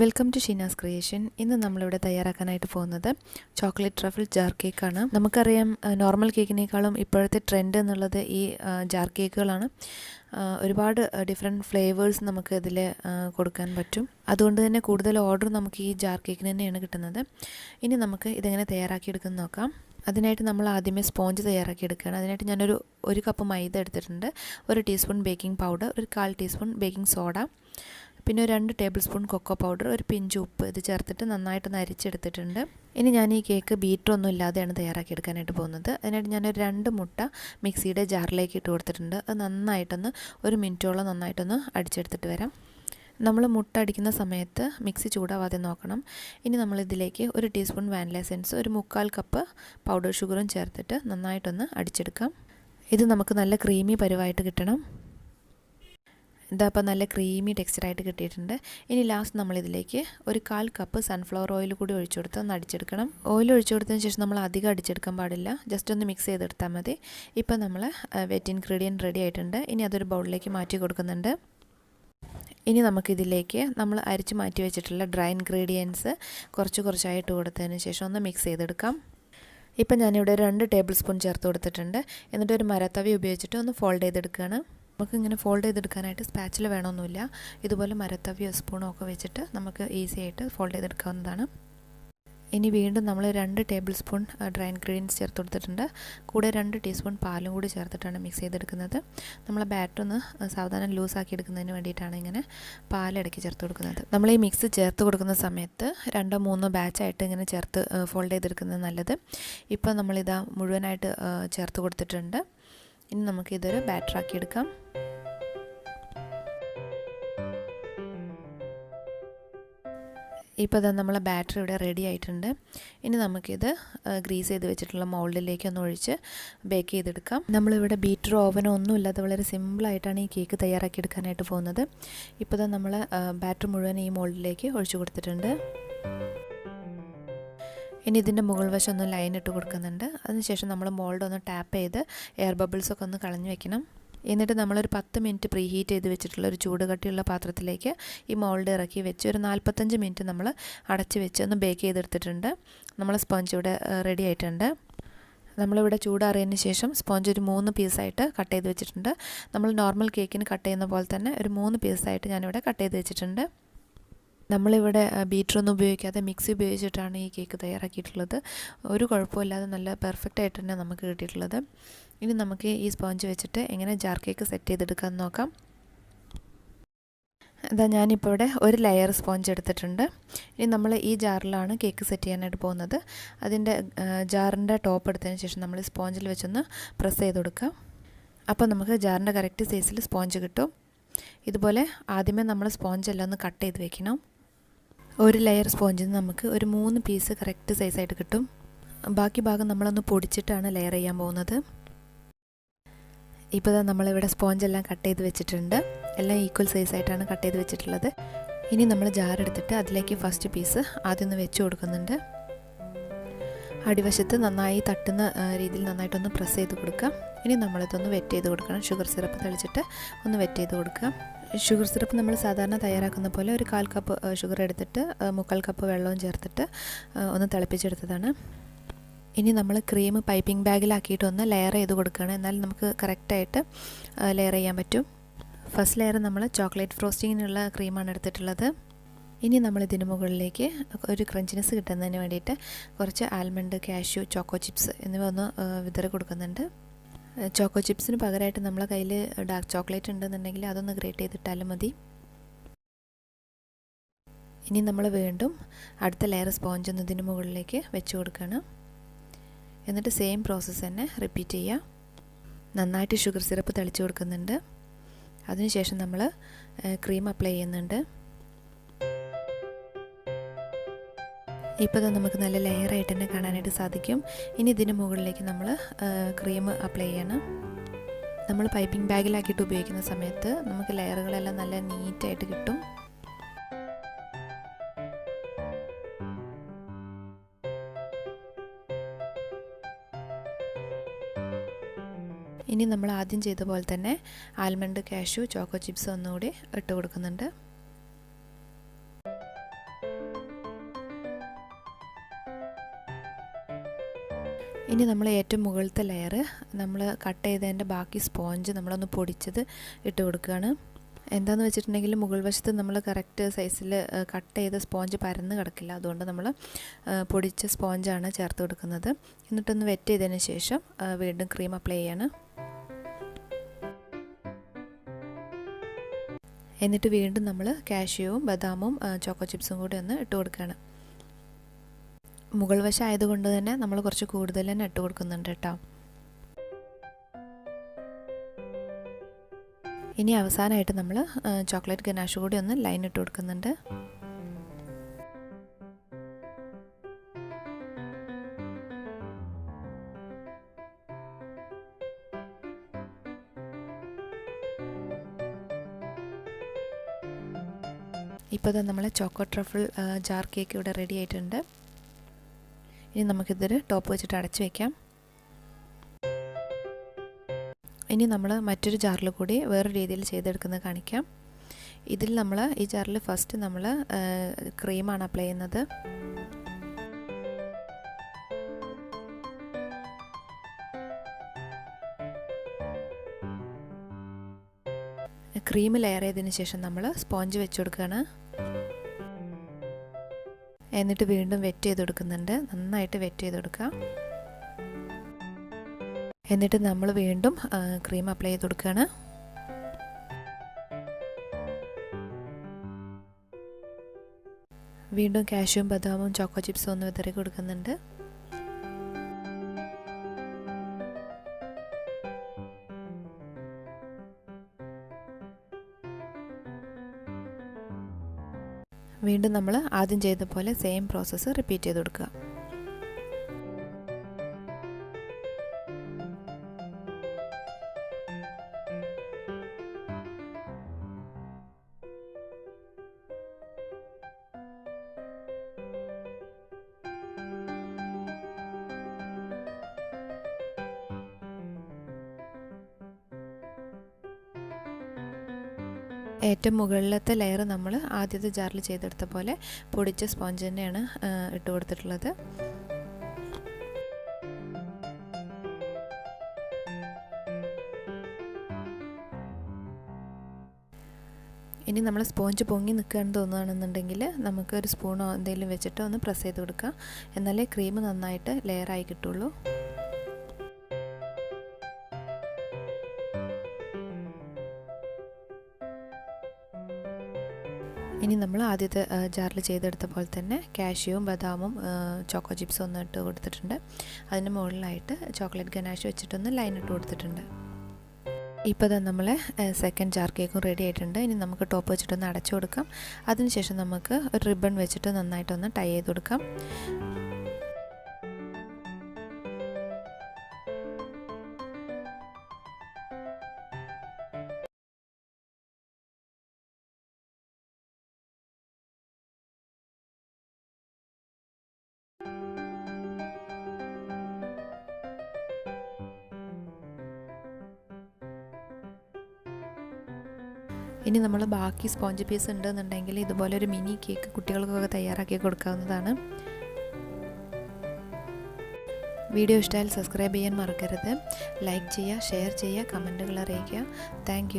Welcome to Sheena's creation ഇന്ന് നമ്മളിവിടെ തയ്യാറാക്കാനായിട്ട് പോകുന്നത് ചോക്ലേറ്റ് ട്രഫിൾ ജാർ കേക്കാണ് നമുക്കറിയാം നോർമൽ കേക്കിനേക്കാളും ഇപ്പോഴത്തെ ട്രെൻഡ് എന്നുള്ളത് ഈ ജാർ കേക്കുകളാണ് ഒരുപാട് ഡിഫറെന്റ് ഫ്ലേവേഴ്സ് നമുക്ക് ഇതിൽ കൊടുക്കാൻ പറ്റും. അതുകൊണ്ട് തന്നെ കൂടുതൽ ഓർഡർ നമുക്ക് ഈ ജാർ കേക്കിന് തന്നെയാണ് കിട്ടുന്നത്. ഇനി നമുക്ക് ഇതെങ്ങനെ തയ്യാറാക്കിയെടുക്കുന്ന നോക്കാം. അതിനായിട്ട് നമ്മൾ ആദ്യമേ സ്പോഞ്ച് തയ്യാറാക്കി എടുക്കുകയാണ് അതിനായിട്ട് ഞാനൊരു ഒരു കപ്പ് മൈദ എടുത്തിട്ടുണ്ട്. ഒരു ടീസ്പൂൺ ബേക്കിംഗ് പൗഡർ ഒരു കാൽ ടീസ്പൂൺ ബേക്കിംഗ് സോഡ പിന്നെ ഒരു രണ്ട് ടേബിൾ സ്പൂൺ കൊക്കോ പൗഡർ ഒരു പിഞ്ച് ഉപ്പ് ഇത് ചേർത്തിട്ട് നന്നായിട്ടൊന്ന് അരിച്ചെടുത്തിട്ടുണ്ട്. ഇനി ഞാൻ ഈ കേക്ക് ബീറ്ററൊന്നും ഇല്ലാതെയാണ് തയ്യാറാക്കി എടുക്കാനായിട്ട് പോകുന്നത്. അതിനായിട്ട് ഞാനൊരു രണ്ട് മുട്ട മിക്സിയുടെ ജാറിലേക്ക് ഇട്ട് കൊടുത്തിട്ടുണ്ട്. അത് നന്നായിട്ടൊന്ന് ഒരു മിനിറ്റോളം നന്നായിട്ടൊന്ന് അടിച്ചെടുത്തിട്ട് വരാം. നമ്മൾ മുട്ട അടിക്കുന്ന സമയത്ത് മിക്സി ചൂടാവാതെ നോക്കണം. ഇനി നമ്മളിതിലേക്ക് ഒരു ടീസ്പൂൺ വാനില എസെൻസ് ഒരു മുക്കാൽ കപ്പ് പൗഡർ ഷുഗറും ചേർത്തിട്ട് നന്നായിട്ടൊന്ന് അടിച്ചെടുക്കാം. ഇത് നമുക്ക് നല്ല ക്രീമി പരുവായിട്ട് കിട്ടണം. ഇതാ അപ്പോൾ നല്ല ക്രീമി ടെക്സ്ചറായിട്ട് കിട്ടിയിട്ടുണ്ട്. ഇനി ലാസ്റ്റ് നമ്മളിതിലേക്ക് ഒരു കാൽ കപ്പ് സൺഫ്ലവർ ഓയിൽ കൂടി ഒഴിച്ചു കൊടുത്ത് ഒന്ന് അടിച്ചെടുക്കണം. ഓയിൽ ഒഴിച്ചു കൊടുത്തതിന് ശേഷം നമ്മൾ അധികം അടിച്ചെടുക്കാൻ പാടില്ല. ജസ്റ്റ് ഒന്ന് മിക്സ് ചെയ്തെടുത്താൽ മതി. ഇപ്പോൾ നമ്മൾ വെറ്റ് ഇൻഗ്രീഡിയന്റ് റെഡി ആയിട്ടുണ്ട്. ഇനി അതൊരു ബൗളിലേക്ക് മാറ്റി കൊടുക്കുന്നുണ്ട്. ഇനി നമുക്കിതിലേക്ക് നമ്മൾ അരിച്ച് മാറ്റി വെച്ചിട്ടുള്ള ഡ്രൈ ഇൻഗ്രീഡിയൻസ് കുറച്ച് കുറച്ചായിട്ട് കൊടുത്തതിന് ശേഷം ഒന്ന് മിക്സ് ചെയ്തെടുക്കാം. ഇപ്പം ഞാനിവിടെ രണ്ട് ടേബിൾ സ്പൂൺ ചേർത്ത് കൊടുത്തിട്ടുണ്ട്. എന്നിട്ട് ഒരു മരത്തവി ഉപയോഗിച്ചിട്ട് ഒന്ന് ഫോൾഡ് ചെയ്തെടുക്കുകയാണ്. നമുക്ക് ഇങ്ങനെ ഫോൾഡ് ചെയ്തെടുക്കാനായിട്ട് സ്പാച്ചിൽ വേണമെന്നില്ല ഇതുപോലെ മരത്തവിയോ സ്പൂണോ ഒക്കെ വെച്ചിട്ട് നമുക്ക് ഈസി ആയിട്ട് ഫോൾഡ് ചെയ്തെടുക്കാവുന്നതാണ്. ഇനി വീണ്ടും നമ്മൾ രണ്ട് ടേബിൾ സ്പൂൺ ഡ്രൈ ഇൻഗ്രീഡിയൻസ് ചേർത്ത് കൊടുത്തിട്ടുണ്ട്. കൂടെ രണ്ട് ടീസ്പൂൺ പാലും കൂടി ചേർത്തിട്ടാണ് മിക്സ് ചെയ്തെടുക്കുന്നത്. നമ്മൾ ബാറ്റർ ഒന്ന് സാവധാനം ലൂസാക്കി എടുക്കുന്നതിന് വേണ്ടിയിട്ടാണ് ഇങ്ങനെ പാലിടയ്ക്ക് ചേർത്ത് കൊടുക്കുന്നത്. നമ്മൾ ഈ മിക്സ് ചേർത്ത് കൊടുക്കുന്ന സമയത്ത് രണ്ടോ മൂന്നോ ബാച്ചായിട്ട് ഇങ്ങനെ ചേർത്ത് ഫോൾഡ് ചെയ്തെടുക്കുന്നത് നല്ലത്. ഇപ്പോൾ നമ്മളിതാ മുഴുവനായിട്ട് ചേർത്ത് കൊടുത്തിട്ടുണ്ട്. ഇനി നമുക്കിതൊരു ബാറ്ററാക്കി എടുക്കാം. ഇപ്പോൾ ഇതാ നമ്മളെ ബാറ്ററി ഇവിടെ റെഡി ആയിട്ടുണ്ട്. ഇനി നമുക്കിത് ഗ്രീസ് ചെയ്ത് വെച്ചിട്ടുള്ള മോൾഡിലേക്ക് ഒന്ന് ഒഴിച്ച് ബേക്ക് ചെയ്തെടുക്കാം. നമ്മളിവിടെ ബീറ്റർ ഓവനോ ഒന്നും ഇല്ലാതെ വളരെ സിമ്പിളായിട്ടാണ് ഈ കേക്ക് തയ്യാറാക്കി എടുക്കാനായിട്ട് പോകുന്നത്. ഇപ്പോൾ ഇതാ നമ്മൾ ബാറ്ററി മുഴുവൻ ഈ മോൾഡിലേക്ക് ഒഴിച്ചു കൊടുത്തിട്ടുണ്ട്. ഇനി ഇതിന്റെ മുകൾ വശം ഒന്ന് ലൈൻ ഇട്ട് കൊടുക്കുന്നുണ്ട്. അതിനുശേഷം നമ്മൾ മോൾഡ് ഒന്ന് ടാപ്പ് ചെയ്ത് എയർ ബബിൾസൊക്കെ ഒന്ന് കളഞ്ഞു വെക്കണം. എന്നിട്ട് നമ്മളൊരു പത്ത് മിനിറ്റ് പ്രീ ഹീറ്റ് ചെയ്ത് വെച്ചിട്ടുള്ള ഒരു ചൂട് കട്ടിയുള്ള പാത്രത്തിലേക്ക് ഈ മോൾഡ് ഇറക്കി വെച്ച് ഒരു നാൽപ്പത്തഞ്ച് മിനിറ്റ് നമ്മൾ അടച്ച് വെച്ച് ഒന്ന് ബേക്ക് ചെയ്തെടുത്തിട്ടുണ്ട്. നമ്മൾ സ്പോഞ്ച് ഇവിടെ റെഡി ആയിട്ടുണ്ട്. നമ്മളിവിടെ ചൂടാറിയതിന് ശേഷം സ്പോഞ്ച് ഒരു മൂന്ന് പീസായിട്ട് കട്ട് ചെയ്ത് വെച്ചിട്ടുണ്ട്. നമ്മൾ നോർമൽ കേക്കിന് കട്ട് ചെയ്യുന്ന പോലെ തന്നെ ഒരു മൂന്ന് പീസായിട്ട് ഞാനിവിടെ കട്ട് ചെയ്ത് വെച്ചിട്ടുണ്ട്. നമ്മളിവിടെ ബീറ്ററൊന്നും ഉപയോഗിക്കാതെ മിക്സി ഉപയോഗിച്ചിട്ടാണ് ഈ കേക്ക് തയ്യാറാക്കിയിട്ടുള്ളത്. ഒരു കുഴപ്പമില്ലാതെ നല്ല പെർഫെക്റ്റ് ആയിട്ട് തന്നെ നമുക്ക് കിട്ടിയിട്ടുള്ളത്. ഇനി നമുക്ക് ഈ സ്പോഞ്ച് വെച്ചിട്ട് എങ്ങനെ ജാർ കേക്ക് സെറ്റ് ചെയ്തെടുക്കാമെന്ന് നോക്കാം. അതാ ഞാനിപ്പോൾ ഇവിടെ ഒരു ലെയർ സ്പോഞ്ച് എടുത്തിട്ടുണ്ട്. ഇനി നമ്മൾ ഈ ജാറിലാണ് കേക്ക് സെറ്റ് ചെയ്യാനായിട്ട് പോകുന്നത്. അതിന്റെ ജാറിന്റെ ടോപ്പ് എടുത്തതിന് ശേഷം നമ്മൾ സ്പോഞ്ചിൽ വെച്ചൊന്ന് പ്രസ് ചെയ്ത് കൊടുക്കുക അപ്പോൾ നമുക്ക് ജാറിന്റെ കറക്റ്റ് സൈസിൽ സ്പോഞ്ച് കിട്ടും. ഇതുപോലെ ആദ്യമേ നമ്മൾ സ്പോഞ്ച് എല്ലാം ഒന്ന് കട്ട് ചെയ്ത് വെക്കണം. ഒരു ലെയർ സ്പോഞ്ചിൽ നിന്ന് നമുക്ക് ഒരു മൂന്ന് പീസ് കറക്റ്റ് സൈസായിട്ട് കിട്ടും. ബാക്കി ഭാഗം നമ്മളൊന്ന് പൊടിച്ചിട്ടാണ് ലെയർ ചെയ്യാൻ പോകുന്നത്. ഇപ്പോൾ നമ്മളിവിടെ സ്പോഞ്ച് എല്ലാം കട്ട് ചെയ്ത് വെച്ചിട്ടുണ്ട്. എല്ലാം ഈക്വൽ സൈസായിട്ടാണ് കട്ട് ചെയ്ത് വെച്ചിട്ടുള്ളത്. ഇനി നമ്മൾ ജാർ എടുത്തിട്ട് അതിലേക്ക് ഫസ്റ്റ് പീസ് ആദ്യം ഒന്ന് വെച്ച് കൊടുക്കുന്നുണ്ട്. അടിവശത്ത് നന്നായി തട്ടുന്ന രീതിയിൽ നന്നായിട്ടൊന്ന് പ്രസ് ചെയ്ത് കൊടുക്കുക. ഇനി നമ്മളിതൊന്ന് വെറ്റ് ചെയ്ത് കൊടുക്കണം. ഷുഗർ സിറപ്പ് തളിച്ചിട്ട് ഒന്ന് വെറ്റ് ചെയ്ത് കൊടുക്കുക. ഷുഗർ സിറപ്പ് നമ്മൾ സാധാരണ തയ്യാറാക്കുന്ന പോലെ ഒരു കാൽ കപ്പ് ഷുഗർ എടുത്തിട്ട് മുക്കാൽ കപ്പ് വെള്ളവും ചേർത്തിട്ട് ഒന്ന് തിളപ്പിച്ചെടുത്തതാണ്. ഇനി നമ്മൾ ക്രീം പൈപ്പിംഗ് ബാഗിലാക്കിയിട്ട് ഒന്ന് ലെയർ ചെയ്ത് കൊടുക്കുകയാണ്. എന്നാൽ നമുക്ക് കറക്റ്റായിട്ട് ലെയർ ചെയ്യാൻ പറ്റും. ഫസ്റ്റ് ലെയർ നമ്മൾ ചോക്ലേറ്റ് ഫ്രോസ്റ്റിങ്ങിനുള്ള ക്രീമാണ് എടുത്തിട്ടുള്ളത്. ഇനി നമ്മൾ ഇതിന് മുകളിലേക്ക് ഒരു ക്രഞ്ചിനെസ് കിട്ടുന്നതിന് വേണ്ടിയിട്ട് കുറച്ച് ആൽമണ്ട് കാഷ്യൂ ചോക്കോ ചിപ്സ് എന്നിവ ഒന്ന് വിതറി കൊടുക്കുന്നുണ്ട്. ചോക്കോ ചിപ്സിന് പകരമായിട്ട് നമ്മളെ കയ്യിൽ ഡാർക്ക് ചോക്ലേറ്റ് ഉണ്ടെന്നുണ്ടെങ്കിൽ അതൊന്ന് ഗ്രേറ്റ് ചെയ്തിട്ടാലും മതി. ഇനി നമ്മൾ വീണ്ടും അടുത്ത ലെയർ സ്പോഞ്ച് ഇതിന് മുകളിലേക്ക് വെച്ച് കൊടുക്കുകയാണ്. എന്നിട്ട് സെയിം പ്രോസസ്സ് തന്നെ റിപ്പീറ്റ് ചെയ്യുക. നന്നായിട്ട് ഷുഗർ സിറപ്പ് തളിച്ചു കൊടുക്കുന്നുണ്ട്. അതിനുശേഷം നമ്മൾ ക്രീം അപ്ലൈ ചെയ്യുന്നുണ്ട്. ഇപ്പോൾ നമുക്ക് നല്ല ലെയറായിട്ട് തന്നെ കാണാനായിട്ട് സാധിക്കും. ഇനി ഇതിന് മുകളിലേക്ക് നമ്മൾ ക്രീം അപ്ലൈ ചെയ്യണം. നമ്മൾ പൈപ്പിംഗ് ബാഗിലാക്കിയിട്ട് ഉപയോഗിക്കുന്ന സമയത്ത് നമുക്ക് ലെയറുകളെല്ലാം നല്ല നീറ്റായിട്ട് കിട്ടും. ഇനി നമ്മൾ ആദ്യം ചെയ്ത പോലെ തന്നെ ആൽമണ്ട് കാഷ്യൂ ചോക്കോ ചിപ്സ് ഒന്നുകൂടി ഇട്ട് കൊടുക്കുന്നുണ്ട്. ഇനി നമ്മൾ ഏറ്റവും മുകളിലത്തെ ലെയർ നമ്മൾ കട്ട് ചെയ്തതിന്റെ ബാക്കി സ്പോഞ്ച് നമ്മളൊന്ന് പൊടിച്ചത് ഇട്ട് കൊടുക്കുകയാണ്. എന്താണെന്ന് വെച്ചിട്ടുണ്ടെങ്കിൽ മുകൾ വശത്ത് നമ്മൾ കറക്റ്റ് സൈസിൽ കട്ട് ചെയ്ത സ്പോഞ്ച് പരന്ന് കിടക്കില്ല. അതുകൊണ്ട് നമ്മൾ പൊടിച്ച സ്പോഞ്ചാണ് ചേർത്ത് കൊടുക്കുന്നത്. എന്നിട്ടൊന്ന് വെറ്റ് ചെയ്തതിന് ശേഷം വീണ്ടും ക്രീം അപ്ലൈ ചെയ്യാണ്. എന്നിട്ട് വീണ്ടും നമ്മൾ കാഷ്യൂവും ബദാമും ചോക്കോ ചിപ്സും കൂടി ഒന്ന് ഇട്ട് കൊടുക്കുകയാണ്. മുകൾ വശം ആയതുകൊണ്ട് തന്നെ നമ്മൾ കുറച്ച് കൂടുതൽ തന്നെ ഇട്ട് കൊടുക്കുന്നുണ്ട് കേട്ടോ. ഇനി അവസാനമായിട്ട് നമ്മൾ ചോക്ലേറ്റ് ഗനാഷ് കൂടി ഒന്ന് ലൈൻ ഇട്ട് കൊടുക്കുന്നുണ്ട്. ഇപ്പോൾ തന്നെ നമ്മളെ ചോക്കോ ട്രഫിൾ ജാർ കേക്ക് ഇവിടെ റെഡി ആയിട്ടുണ്ട്. ഇനി നമുക്കിതൊരു ടോപ്പ് വെച്ചിട്ട് അടച്ചു വയ്ക്കാം ഇനി നമ്മൾ മറ്റൊരു ജാറിൽ കൂടി വേറെ രീതിയിൽ ചെയ്തെടുക്കുന്നത് കാണിക്കാം. ഇതിൽ നമ്മൾ ഈ ജാറിൽ ഫസ്റ്റ് നമ്മൾ ക്രീമാണ് അപ്ലൈ ചെയ്യുന്നത്. ക്രീം ലെയർ ചെയ്തതിന് ശേഷം നമ്മൾ സ്പോഞ്ച് വെച്ചു കൊടുക്കുകയാണ് എന്നിട്ട് വീണ്ടും വെറ്റ് ചെയ്ത് കൊടുക്കുന്നുണ്ട്. നന്നായിട്ട് വെറ്റ് ചെയ്ത് കൊടുക്കുക. എന്നിട്ട് നമ്മൾ വീണ്ടും ക്രീം അപ്ലൈ ചെയ്ത് കൊടുക്കുകയാണ്. വീണ്ടും കാഷ്യൂം ബദാമും ചോക്കോ ചിപ്സും ഒന്ന് വിതറി കൊടുക്കുന്നുണ്ട്. വീണ്ടും നമ്മൾ ആദ്യം ചെയ്ത പോലെ സെയിം പ്രോസസ്സ് റിപ്പീറ്റ് ചെയ്ത് കൊടുക്കുക. ഏറ്റവും മുകളിലത്തെ ലെയർ നമ്മൾ ആദ്യത്തെ ജാറിൽ ചെയ്തെടുത്ത പോലെ പൊടിച്ച സ്പോഞ്ച് തന്നെയാണ് ഇട്ട് കൊടുത്തിട്ടുള്ളത്. ഇനി നമ്മൾ സ്പോഞ്ച് പൊങ്ങി നിൽക്കുകയാണെന്ന് തോന്നുകയാണെന്നുണ്ടെങ്കിൽ നമുക്ക് ഒരു സ്പൂണോ എന്തെങ്കിലും വെച്ചിട്ട് ഒന്ന് പ്രസ് ചെയ്ത് കൊടുക്കുക എന്നാലേ ക്രീം നന്നായിട്ട് ലെയറായി കിട്ടുള്ളൂ. ഇനി നമ്മൾ ആദ്യത്തെ ജാറിൽ ചെയ്തെടുത്ത പോലെ തന്നെ കാഷ്യൂവും ബദാമും ചോക്കോ ചിപ്സും ഒന്ന് ഇട്ട് കൊടുത്തിട്ടുണ്ട്. അതിന് മുകളിലായിട്ട് ചോക്ലേറ്റ് ഗനാഷ് വെച്ചിട്ടൊന്ന് ലൈൻ ഇട്ട് കൊടുത്തിട്ടുണ്ട്. ഇപ്പോൾ തന്നെ നമ്മളെ സെക്കൻഡ് ജാർ കേക്കും റെഡി ആയിട്ടുണ്ട്. ഇനി നമുക്ക് ടോപ്പ് വെച്ചിട്ടൊന്ന് അടച്ചു കൊടുക്കാം. അതിനുശേഷം നമുക്ക് ഒരു റിബൺ വെച്ചിട്ട് നന്നായിട്ടൊന്ന് ടൈ ചെയ്ത് കൊടുക്കാം. ഇനി നമ്മൾ ബാക്കി സ്പോഞ്ച് പീസ് ഉണ്ടെന്നുണ്ടെങ്കിൽ ഇതുപോലെ ഒരു മിനി കേക്ക് കുട്ടികൾക്കൊക്കെ തയ്യാറാക്കി കൊടുക്കാവുന്നതാണ്. വീഡിയോ ഇഷ്ടമായാൽ സബ്സ്ക്രൈബ് ചെയ്യാൻ മറക്കരുത്. ലൈക്ക് ചെയ്യുക ഷെയർ ചെയ്യുക കമന്റുകൾ അറിയിക്കുക. താങ്ക്